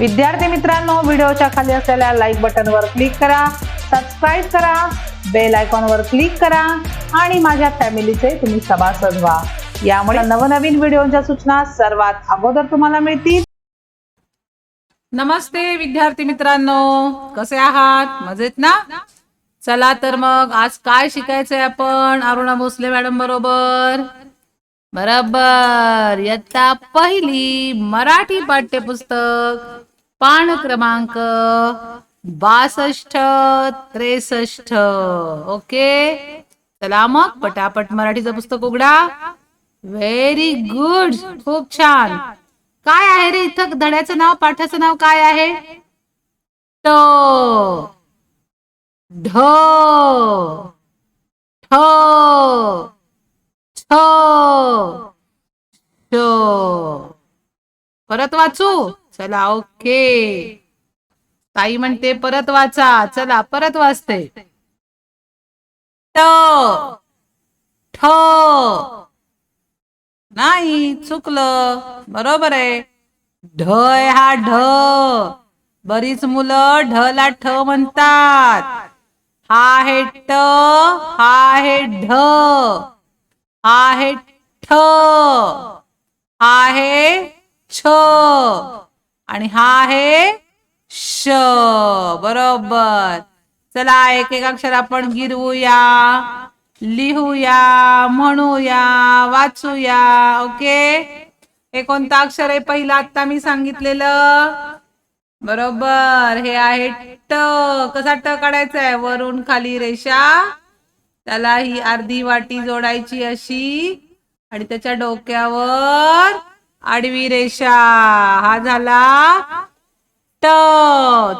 विद्यार्थी मित्रांनो व्हिडिओच्या खाली असलेल्या लाईक बटनवर क्लिक करा सबस्क्राईब करा बेल आयकॉनवर क्लिक करा आणि माझ्या फॅमिलीचे तुम्ही सभासद व्हा. यामुळे नवनवीन व्हिडिओच्या सूचना सर्वात अगोदर तुम्हाला मिळतील. नमस्ते विद्यार्थी मित्रांनो कसे आहात? मजेत ना? चला तर मग आज काय शिकायचंय आपण? अरुणा भोसले मॅडम बरोबर. बरोबर. इयत्ता पहिली मराठी पाठ्यपुस्तक. पान क्रमांक बासष्ट त्रेसष्ट. ओके? चला मग पटापट मराठीचं पुस्तक उघडा. व्हेरी गुड खूप छान. काय आहे रे इथं? धड्याचं नाव पाठाचं नाव काय आहे? ट ढ. ठ छ परत वाचू? चला ओके. ताई म्हणते परत वाचा. चला परत वाचते. ट. ठ. नाही चुकलं. बरोबर आहे. ढ हा ढ. बरीच मुलं ढ ला ठ म्हणतात. हा आहे ट हा आहे ढ. हा आहे ठ. हा आहे छ. आणि हा आहे श. बरोबर. चला एक एक अक्षर आपण गिरवूया लिहूया म्हणूया वाचूया. ओके? हे कोणतं अक्षर आहे? पहिलं आता मी सांगितलेलं. बरोबर. हे आहे ट. कसा ट काढायचा आहे? वरून खाली रेषा. त्याला ही अर्धी वाटी जोडायची अशी. आणि त्याच्या डोक्यावर आडवी रेषा. हा झाला ट.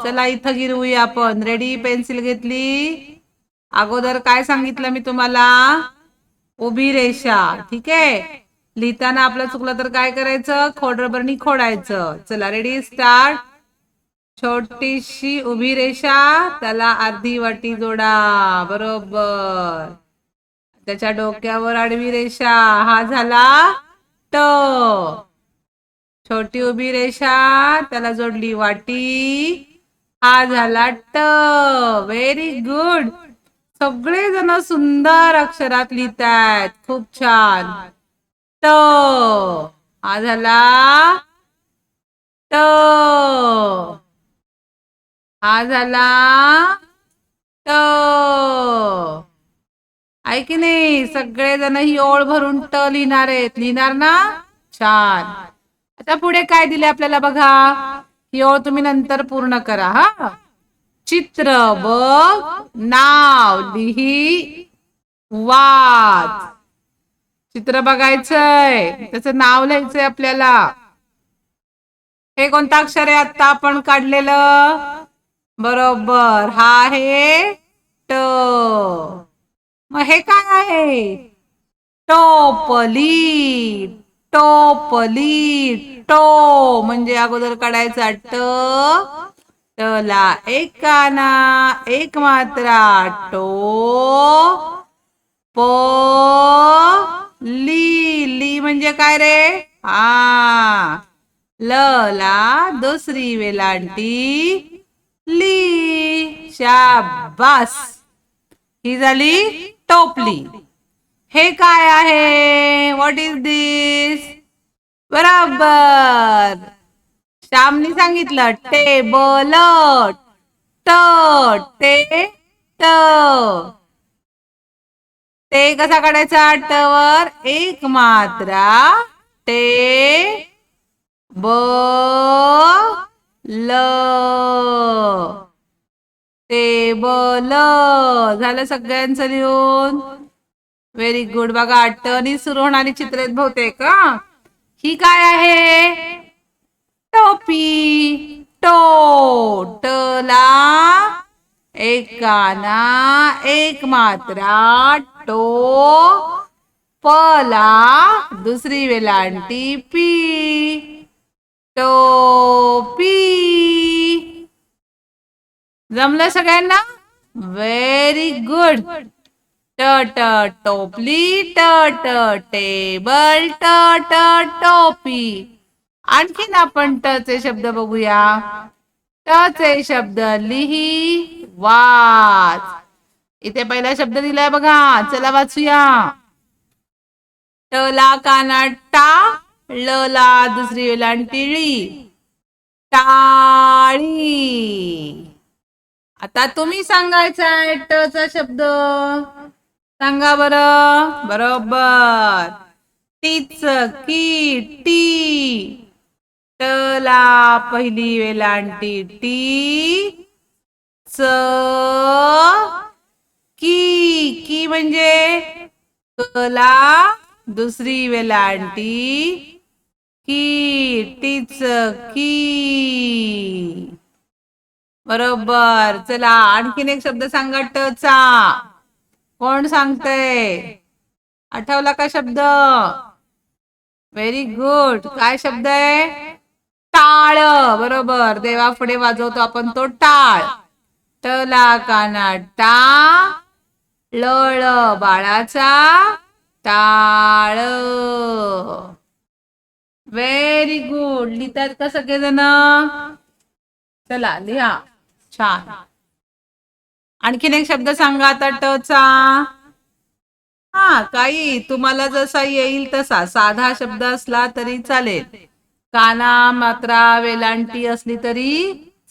चला इथं गिरवूया आपण. रेडी पेन्सिल घेतली? अगोदर काय सांगितलं मी तुम्हाला? उभी रेषा. ठीक आहे? लिहिताना आपलं चुकलं तर काय करायचं? खोड रबरनी खोडायचं. चला रेडी स्टार्ट छोटीशी उभी रेषा. त्याला अर्धी वाटी जोडा. बरोबर. त्याच्या डोक्यावर आडवी रेषा. हा झाला ट. छोटी उभी रेषा त्याला जोडली वाटी. हा झाला ट. व्हेरी गुड सगळे जण सुंदर अक्षरात लिहितायत. खूप छान. ट. हा झाला ट. हा झाला ट. आहे की नाही? सगळे जण ही ओळ भरून ट लिहिणार आहेत. लिहिणार ना? छान. आता पुढे काय दिले आपल्याला बघा? ही ओळ तुम्ही नंतर पूर्ण करा हा. चित्र बघ नाव लिही वाच चित्र बघायचंय. त्याचं नाव लिहायचंय आपल्याला. हे कोणतं अक्षर आहे आता आपण काढलेलं? बरोबर. हा आहे ट. मग हे काय आहे? टोपली. टोपली टो म्हणजे अगोदर काढायचा ट टला एक काना एक मात्रा टो प ली ली म्हणजे काय रे? हा ल ला दुसरी वेलांटी ली शाबास. ही झाली टोपली हे काय आहे? व्हॉट इज दिस बरोबर. श्यामनी सांगितलं टेबल ट टे ट ते कसा काढायचा? टवर एक मात्रा टे ब ल टेबल झालं सगळ्यांचं लिहून. व्हेरी गुड बघा टनी सुरू होणारी चित्र बहुतेक ही. काय आहे? टोपी. टो टला एक काना एक मात्रा. टो पला दुसरी वेलांटी पी. टोपी. जमलं सगळ्यांना? व्हेरी गुड ट ट टोपली ट ट टेबल ट ट टोपी. आणखीन आपण टचे शब्द बघूया. टचे शब्द लिही वाच. इथे पहिला शब्द दिलाय बघा. चला वाचूया. टला काना टा लला दुसरी वेलांटी टिळी. टाळी. आता तुम्ही सांगायचा आहे टचा शब्द. सांगा बर. बरोबर. तीच की टी. टला पहिली वेलांटी टी. च की. की म्हणजे? कला दुसरी वेलांटी की टीच की. बरोबर. चला आणखीन एक शब्द सांगा टचा कोण सांगतय? आठवला का शब्द? व्हेरी गुड काय शब्द आहे? टाळ. बरोबर. देवा पुढे वाजवतो आपण तो टाळ. टला काना टा लळ बाळाचा टाळ. व्हेरी गुड लिहितात का सगळेजण? चला लिहा. छान. आणखीन एक शब्द सांगा आता टचा. हा काही तुम्हाला जसा येईल तसा. साधा शब्द असला तरी चालेल. काना मात्रा वेलांटी असली तरी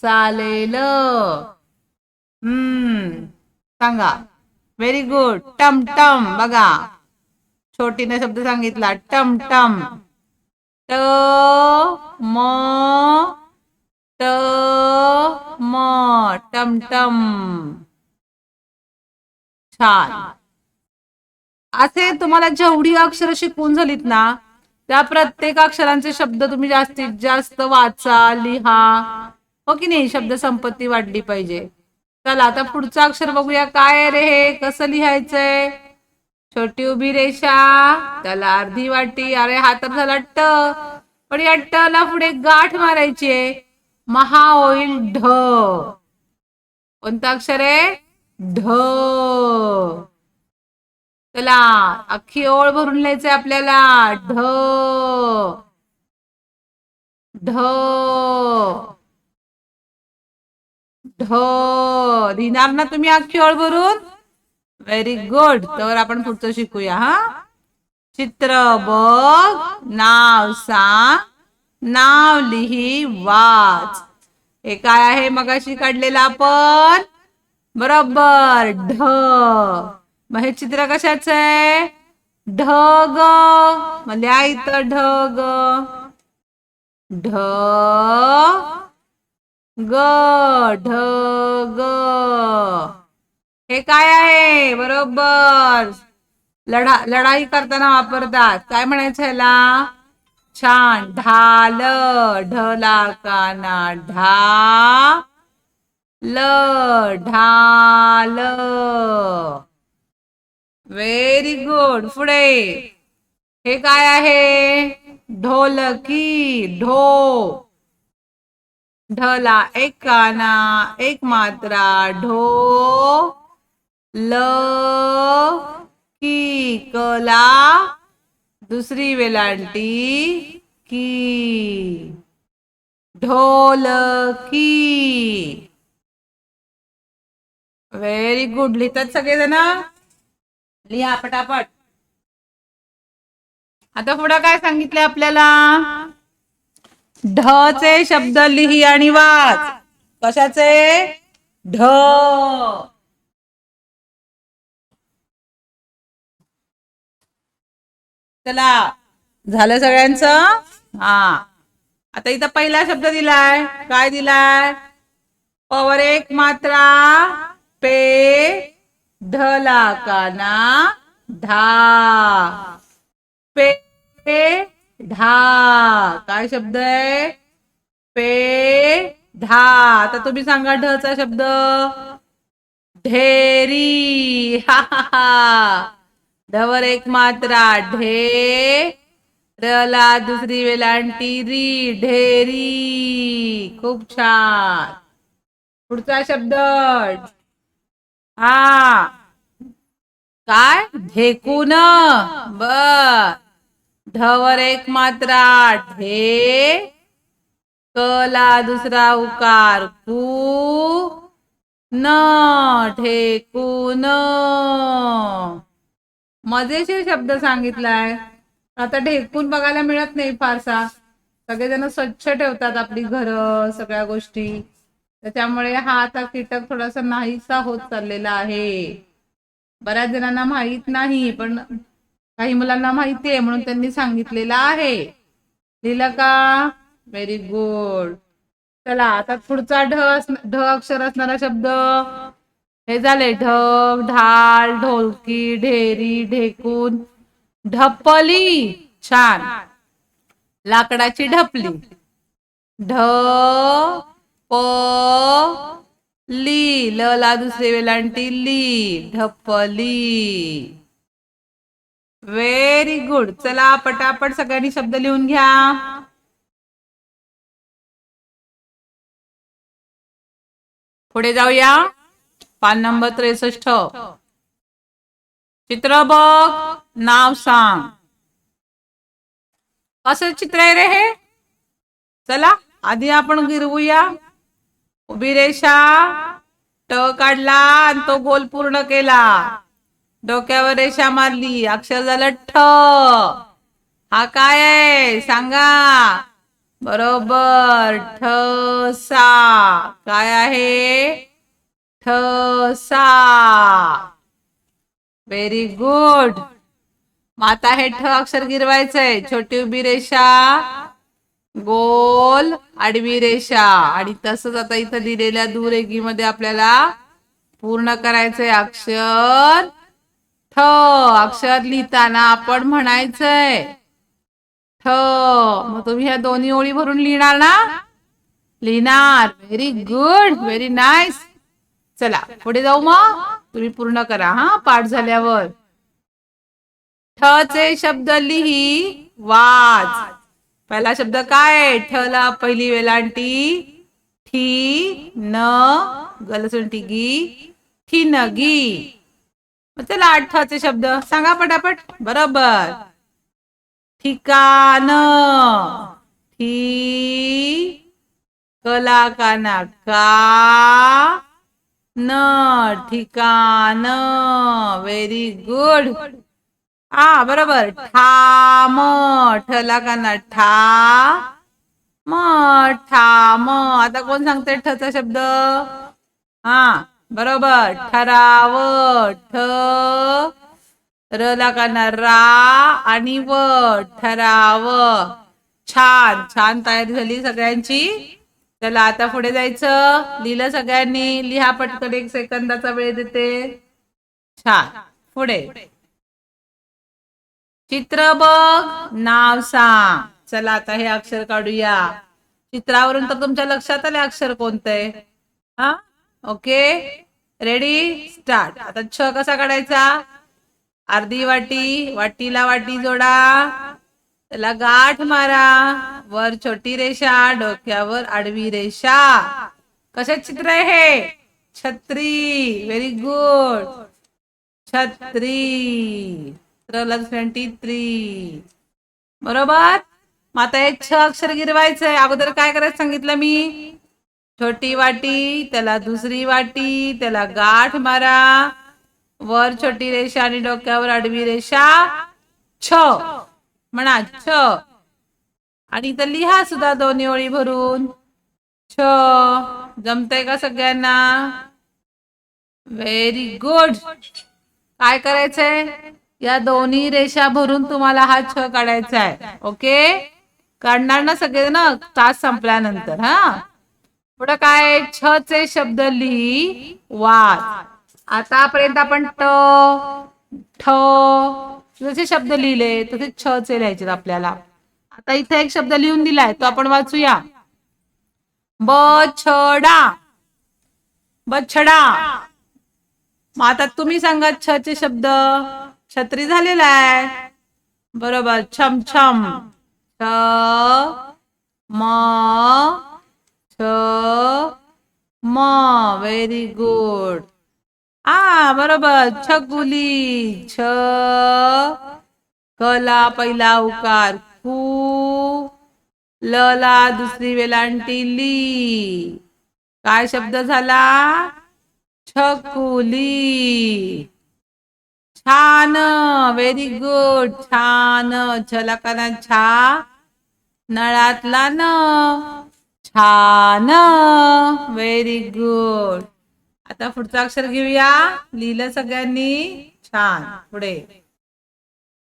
चालेल. हम्म सांगा. व्हेरी गुड टम टम बघा. छोटीने शब्द सांगितला. टम टम. ट म ट म टमटम छान असे तुम्हाला जेवढी अक्षर शिकवून झालीत ना त्या प्रत्येक अक्षरांचे शब्द तुम्ही जास्तीत जास्त वाचा लिहा. हो की नाही? शब्द संपत्ती वाढली पाहिजे. चला आता पुढचं अक्षर बघूया. काय रे हे? कसं लिहायचंय? छोटी उभी रेषा त्याला अर्धी वाटी. अरे हा तर झाला ट पण या टला पुढे गाठ मारायची आहे. महा होईल ढ. कोणतं अक्षर आहे? ढ. चला अख्खी ओळ भरून लिहायचंय आपल्याला. ढ. ढ. ढ. लिहिणार ना तुम्ही अख्खी ओळ भरून? व्हेरी गुड तर आपण पुढचं शिकूया हा? चित्र बघ. नाव सांग. नाव लिही वाच. हे काय आहे? मगाशी काढलेलं आपण? बरोबर. ढ. मग हे चित्र कशाचं आहे? ढग मग लिहा इथं ढग ढ ग. ढ ग. हे काय आहे? बरोबर. लढा लढाई करताना वापरतात. काय म्हणायचं ह्याला? छान. ढाल. ढला काना. ढा. ल ढाल व्हेरी गुड पुढे. हे काय आहे? ढोलकी ढो. ढला एक काना एक मात्रा. ढो ल की कला. दुसरी वेलांटी की. ढोलकी व्हेरी गुड लिहितात सगळेजण? लिहा पटापट. आता पुढं काय सांगितले आपल्याला? ढ शब्द लिही आणि वाच. कशाचे? ढ. चला. झालं सगळ्यांचं? हा. आता इथं पहिला शब्द दिलाय. काय दिलाय? पवर एक मात्रा. पे ढला काना धा पे धा काय शब्द आहे? पे धा आता तुम्ही सांगा ढचा शब्द. ढेरी. हा हा हा. ढवर एक मात्रा ढे रला. दुसरी वेलांटी री. ढेरी. खूप छान. पुढचा शब्द. हा. काय? ढेकून. बर. ढवर एक मात्रा. ढे कला दुसरा उकार. कू न. ठेकून मजेशीर शब्द सांगितलाय. आता ढेकून बघायला मिळत नाही फारसा. सगळेजण स्वच्छ ठेवतात आपली घरं सगळ्या गोष्टी. त्याच्यामुळे हा आता कीटक थोडासा नाहीसा होत चाललेला आहे. बऱ्याच जणांना माहीत नाही पण काही मुलांना माहिती आहे म्हणून त्यांनी सांगितलेलं आहे. लिहिलं का व्हेरी गुड चला आता पुढचा ढ ढ अक्षर असणारा शब्द. हे झाले ढग ढाल ढोलकी ढेरी ढेकून. ढपली छान. लाकडाची ढपली. ढ प ली ल ला दुसरे वेलांटी ली ढपली व्हेरी गुड चला पटापट सगळ्यांनी शब्द लिहून घ्या. पुढे जाऊया. पान नंबर त्रेसष्ट. चित्र बघ नाव सांग. असं चित्र आहे रे हे. चला आधी आपण गिरवूया. उभी रेषा ट काढला आणि तो गोल पूर्ण केला. डोक्यावर रेषा मारली. अक्षर झालं ठ. हा काय आहे? सांगा. बरोबर. ठ सा. काय आहे? ठ सा. व्हेरी गुड मग आता हे ठ अक्षर गिरवायचंय. छोटी उभी रेषा गोल आडवी रेषा. आणि तसंच आता इथं दिलेल्या दुरेगीमध्ये आपल्याला पूर्ण करायचंय अक्षर ठ. अक्षर लिहिताना आपण म्हणायचंय ठ. मग तुम्ही ह्या दोन्ही ओळी भरून लिहिणार ना? लिहिणार. व्हेरी गुड व्हेरी नाईस चला पुढे जाऊ मग. तुम्ही पूर्ण करा हा? पाठ झाल्यावर. ठ चे शब्द लिही वाज पहिला शब्द काय? ठला पहिली वेलांटी. ठी न गलसुंटी गी. ठी न गी. चला आठवाचे शब्द. सांगा पटापट. बरोबर. ठिकाण. ठी कला काना का न ठिकाण. व्हेरी गुड हा बरोबर. ठाम ठला काना ठा म ठाम आता कोण सांगते ठचा शब्द? हा बरोबर. ठराव ठ रला काना रा आणि व. ठराव. छान छान तयारी झाली सगळ्यांची. चला आता पुढे जायचं. लिहिलं सगळ्यांनी. लिहा पटकन एक सेकंदाचा वेळ देते. छान. पुढे. चित्र बघ नाव सांग. चला आता हे अक्षर काढूया. चित्रावरून तर तुमच्या लक्षात आले अक्षर कोणते हा? ओके. रेडी स्टार्ट आता छ कसा काढायचा? अर्धी वाटी वाटीला वाटी जोडा. त्याला गाठ मारा. वर छोटी रेषा डोक्यावर आडवी रेषा. कसे चित्र आहे हे? छत्री. व्हेरी गुड छत्री. ट्वेंटी थ्री बरोबर? मग आता एक छ अक्षर गिरवायचंय. अगोदर काय करायचं सांगितलं मी? छोटी वाटी त्याला दुसरी वाटी त्याला गाठ मारा. वर छोटी रेषा आणि डोक्यावर आडवी रेषा. छ. म्हणा छ. आणि इथं लिहा सुद्धा दोन्ही ओळी भरून. छ. जमतय का सगळ्यांना? व्हेरी गुड काय करायचंय? या दोन्ही रेषा भरून तुम्हाला हा छ काढायचा आहे. ओके? काढणार ना सगळे ना तास संपल्यानंतर हा? पुढं काय? छ चे शब्द लिही वाच आतापर्यंत आपण ट ठ जसे शब्द लिहिले तसे छ चे लिहायचे आपल्याला. आता इथे एक शब्द लिहून दिलाय तो आपण वाचूया. बछडा. बछडा. मग आता तुम्ही सांगा छ चे शब्द. छत्री झालेला आहे. बरोबर. छम छम. छ म छ म. व्हेरी गुड आ बरोबर. छकुली छ कला पहिला उकार. कू लला दुसरी वेलांटी. ली. काय शब्द झाला? छकुली. छान व्हेरी गुड छान छला छा नळातला न छान व्हेरी गुड आता पुढचं अक्षर घेऊया. लिहिलं सगळ्यांनी? छान. पुढे.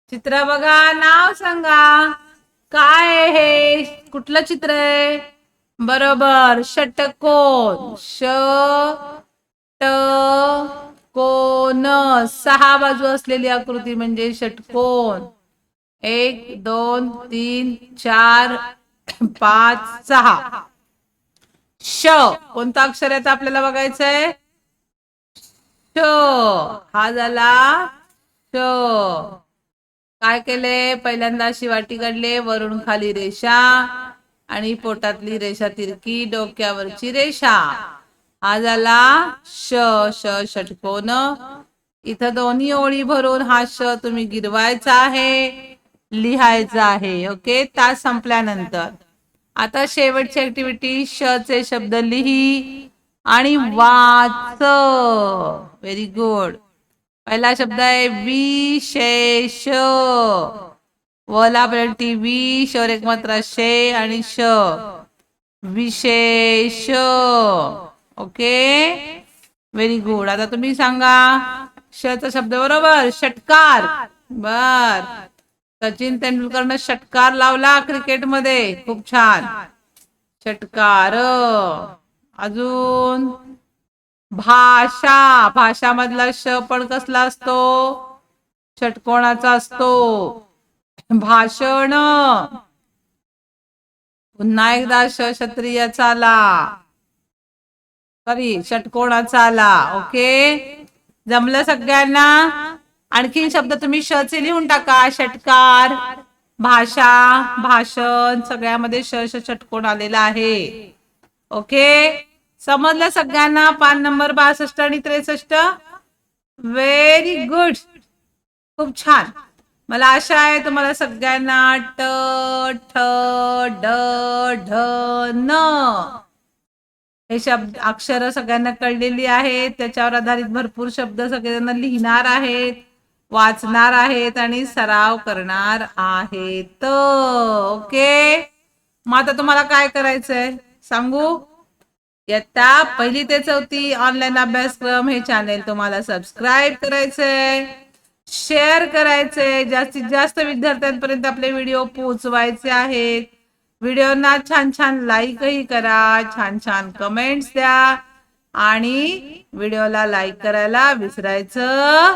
चित्र बघा नाव सांगा. काय हे? कुठलं चित्र आहे? बरोबर षटकोन. ष ट षटकोन. सहा बाजू असलेली आकृती म्हणजे षटकोन. एक दोन तीन चार पाच सहा. श. कोणता अक्षर आहे आपल्याला बघायचंय? श. हा झाला श. काय केले? पहिल्यांदा अशी वाटी काढले वरून खाली रेषा आणि पोटातली रेषा तिरकी डोक्यावरची रेषा. हा झाला श श षटकोन. इथं दोन्ही ओळी भरून हा श तुम्ही गिरवायचा आहे लिहायचा आहे ओके? तास संपल्यानंतर. आता शेवटची ऍक्टिव्हिटी श चे शब्द लिही आणि वाच. व्हेरी गुड पहिला शब्द आहे विशेष. वला टी वी शोर एक मात्र शे आणि श. विशेष. ओके? व्हेरी गुड आता तुम्ही सांगा. श चा शब्द बरोबर. षटकार. बर. सचिन तेंडुलकरनं षटकार लावला क्रिकेटमध्ये. खूप छान. षटकार. अजून? भाषा. भाषा मधला श पण कसला असतो? षटकोणाचा असतो? भाषण. पुन्हा एकदा श क्षत्रियाचा आला. सॉरी षटकोणाचा आला? ओके? जमलं सगळ्यांना? आणखीन शब्द तुम्ही श चे लिहून टाका. षटकार भाषा भाषण सगळ्यामध्ये श श षटकोण आलेला आहे? ओके? समजलं सगळ्यांना? पान नंबर बासष्ट आणि त्रेसष्ट? व्हेरी गुड खूप छान. मला आशा आहे तुम्हाला सगळ्यांना ट ठ ड ढ न. हे शब्द अक्षर सगळ्यांना कळलेली आहेत. त्याच्यावर आधारित भरपूर शब्द सगळेजण लिहिणार आहेत वाचणार आहेत आणि सराव करणार आहेत. ओके? मग आता तुम्हाला काय करायचंय? सांगू? इयत्ता पहिली ते चौथी ऑनलाईन अभ्यासक्रम हे चॅनेल तुम्हाला सबस्क्राईब करायचंय शेअर करायचंय. जास्तीत जास्त विद्यार्थ्यांपर्यंत आपले व्हिडिओ पोहोचवायचे आहेत. व्हिडिओना छान छान लाईकही करा छान छान कमेंट्स द्या. आणि व्हिडिओला लाईक करायला विसरायचं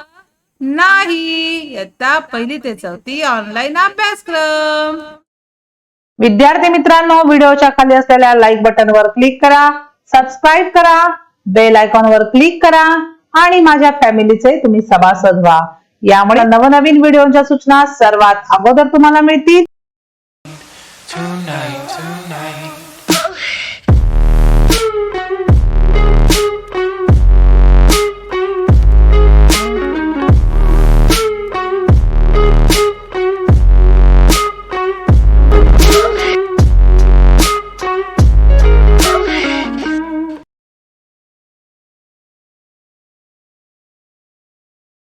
नाही. आता पहिली ते चौथी ऑनलाईन अभ्यासक्रम. विद्यार्थी मित्रांनो व्हिडिओच्या खाली असलेल्या लाईक बटनवर क्लिक करा. सबस्क्राईब करा. बेल आयकॉनवर क्लिक करा. आणि माझ्या फॅमिलीचे तुम्ही सभासद व्हा. यामुळे नवनवीन व्हिडिओच्या सूचना सर्वात अगोदर तुम्हाला मिळतील. Tonight, tonight.